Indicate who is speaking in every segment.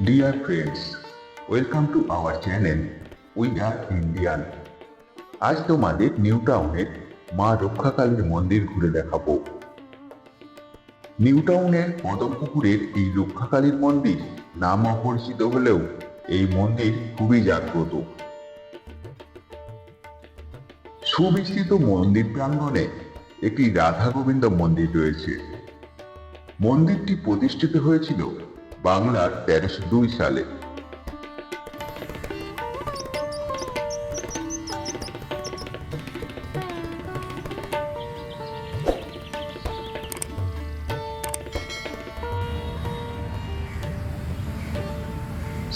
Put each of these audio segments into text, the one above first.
Speaker 1: Dear friends, welcome to our channel. We are Indian. আজ তোমাদের new টাউনের মা রক্ষাকালীর মন্দির ঘুরে দেখাবো নিউ টাউনের পদমপুকুরের এই রক্ষাকালীর মন্দির নাম অপরিচিত হলেও এই মন্দির খুবই জাগ্রত সুবিস্তৃত মন্দির প্রাঙ্গণে একটি রাধা গোবিন্দ মন্দির রয়েছে মন্দিরটি প্রতিষ্ঠিত হয়েছিল বাংলার তেরোশো দুই সালে।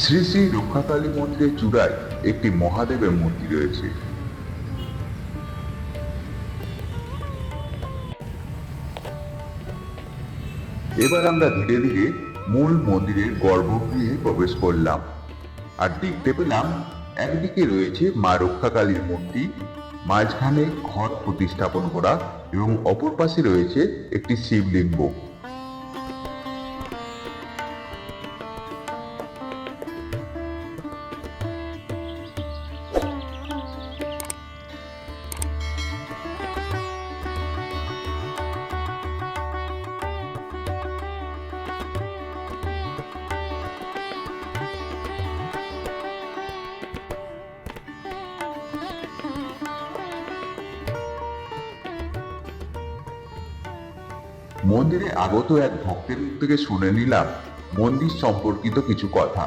Speaker 1: শ্রী শ্রী রক্ষাকালী মন্দিরের চূড়ায় একটি মহাদেবের মূর্তি রয়েছে। এবার আমরা ধীরে ধীরে মূল মন্দিরের গর্ভগৃহে প্রবেশ করলাম। আর দেখতে পেলাম, একদিকে রয়েছে মা রক্ষাকালীর মূর্তি, মাঝখানে ঘট প্রতিস্থাপন করা এবং অপর পাশে রয়েছে একটি শিবলিঙ্গ। মন্দিরে আগত এক ভক্তের মুখ থেকে শুনে নিলাম মন্দির সম্পর্কিত কিছু কথা।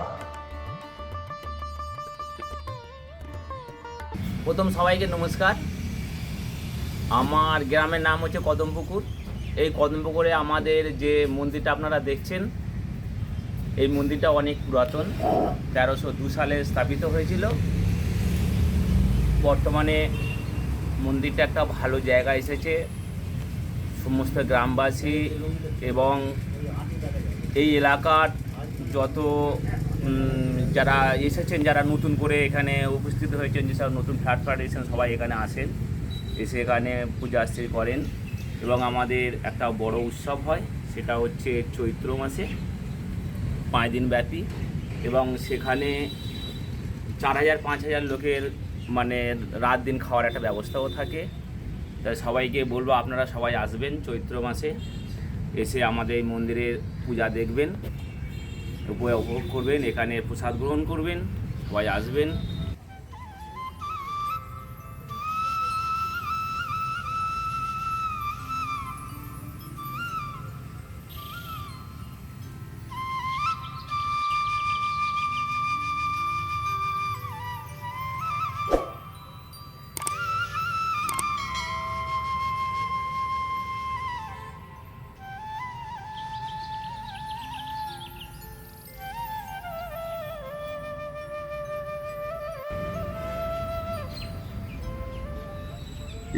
Speaker 2: প্রথম সবাইকে নমস্কার। আমার গ্রামের নাম হচ্ছে কদমপুকুর। এই কদমপুকুরে আমাদের যে মন্দিরটা আপনারা দেখছেন, এই মন্দিরটা অনেক পুরাতন, তেরোশো দু সালে স্থাপিত হয়েছিল। বর্তমানে মন্দিরটা একটা ভালো জায়গা এসেছে। সমস্ত গ্রামবাসী এবং এই এলাকার যত যারা এসেছেন, যারা নতুন করে এখানে উপস্থিত হয়েছেন যেসব নতুন ফ্ল্যাট ফ্ল্যাট এসেছেন সবাই এখানে আসেন, এসে এখানে পূজা আশ্রী করেন এবং আমাদের একটা বড় উৎসব হয়, সেটা হচ্ছে চৈত্র মাসে পাঁচ দিন ব্যাপী এবং সেখানে চার হাজার, পাঁচ হাজার লোকের মানে রাত দিন খাওয়ার একটা ব্যবস্থাও থাকে। তাই সবাইকে বলব, আপনারা সবাই আসবেন চৈত্র মাসে। এসে আমাদের এই মন্দিরের পূজা দেখবেন উপভোগ উপভোগ করবেন, এখানে প্রসাদ গ্রহণ করবেন, সবাই আসবেন।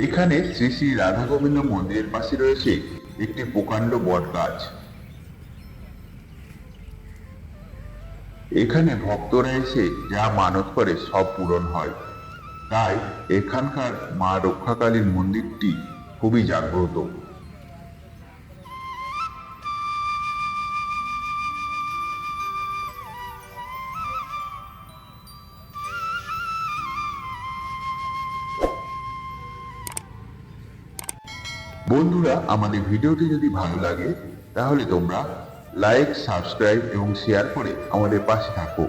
Speaker 1: এখানে শ্রী শ্রী রাধা গোবিন্দ মন্দিরের পাশে রয়েছে একটি প্রকাণ্ড বট গাছ এখানে ভক্তরা এসে যা মানত করে সব পূরণ হয়। তাই এখানকার মা রক্ষাকালীর মন্দিরটি খুবই জাগ্রত। বন্ধুরা, আমাদের ভিডিওটি যদি ভালো লাগে, তাহলে তোমরা লাইক সাবস্ক্রাইব এবং শেয়ার করে আমাদের পাশে থাকো।